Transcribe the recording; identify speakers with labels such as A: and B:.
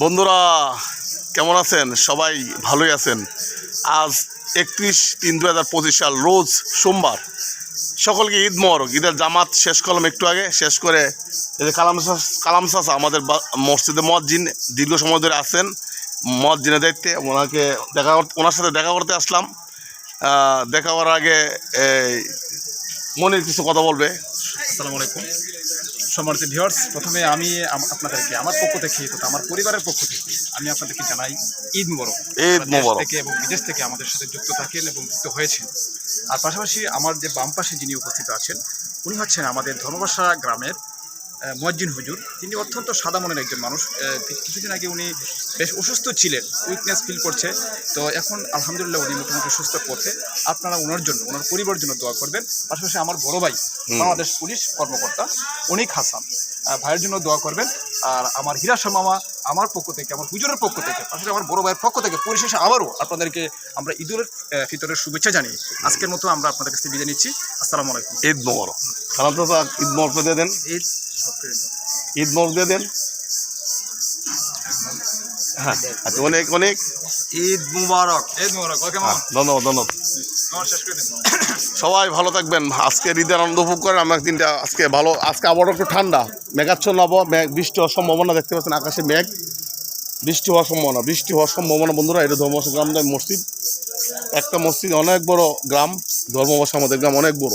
A: বন্ধুরা, কেমন আছেন? সবাই ভালোই আছেন। আজ একত্রিশ তিন দু হাজার পঁচিশ সাল, রোজ সোমবার। সকলকে ঈদ মোবারক। ঈদের জামাত শেষ করলাম একটু আগে। শেষ করে এই যে কালাম কালাম চাচা আমাদের মসজিদে মসজিদ দীর্ঘ সময় ধরে আছেন। মসজিদের দায়িত্বে ওনাকে দেখা করতে ওনার সাথে দেখা করতে আসলাম। দেখা করার আগে মনির কিছু কথা বলবে।
B: আসসালামু আলাইকুম। সম্মানিত ভিওর্স প্রথমে আমি আপনাদেরকে আমার পক্ষ থেকে তথা আমার পরিবারের পক্ষ থেকে আমি আপনাদেরকে জানাই ঈদ মোবারক
A: ঈদ মোবারক।
B: থেকে এবং বিদেশ থেকে আমাদের সাথে যুক্ত থাকেন এবং যুক্ত হয়েছেন আর পাশাপাশি আমার যে বাম পাশে যিনি উপস্থিত আছেন উনি হচ্ছেন আমাদের ধর্মবাসা গ্রামের আহ, মুয়াজ্জিন হুজুর তিনি অত্যন্ত সাদা মনের একজন মানুষ। কিছুদিন আগে উনি বেশ অসুস্থ ছিলেন উইকনেস ফিল করছে। তো এখন আলহামদুলিল্লাহ উনি মোটামুটি সুস্থ পথে। আপনারা ওনার জন্য ওনার পরিবারের জন্য দোয়া করবেন। পাশাপাশি আমার বড় ভাই বাংলাদেশ পুলিশ কর্মকর্তা অনিক হাসান ভাইয়ের জন্য দোয়া করবেন। আর আমার হিরাশা মামা আমার পক্ষ থেকে আমার হুজুরের পক্ষ থেকে পাশাপাশি আমার বড় ভাইয়ের পক্ষ থেকে পরিশেষে আবারও আপনাদেরকে আমরা ঈদুল আহ, ফিতরের শুভেচ্ছা জানিয়ে আজকের মতো আমরা আপনাদের কাছে বিদায় নিচ্ছি। আসসালামু আলাইকুম।
A: ঈদ মোবারক। কালাম ঈদ মোবারক দেন।
B: ঈদ।
A: ঈদ মোবারক দিয়ে দেন? হ্যাঁ আচ্ছা অনেক অনেক।
C: ঈদ মুবারক।
B: ঈদ মোবারক ওকে
A: হ্যাঁ, ধন্যবাদ সবাই ভালো থাকবেন। আজকে ঈদের আনন্দ উপভোগ করেন। আমার দিনটা আজকে ভালো আজকে আবার একটু ঠান্ডা। মেঘাচ্ছন্ন আবহাওয়া মেঘ বৃষ্টি হওয়ার সম্ভাবনা দেখতে পাচ্ছেন। আকাশে মেঘ বৃষ্টি হওয়ার সম্ভাবনা। বৃষ্টি হওয়ার সম্ভাবনা বন্ধুরা এটা ধর্মবাসা গ্রাম মসজিদ। একটা মসজিদ অনেক বড় গ্রাম ধর্মবাসা আমাদের গ্রাম অনেক বড়।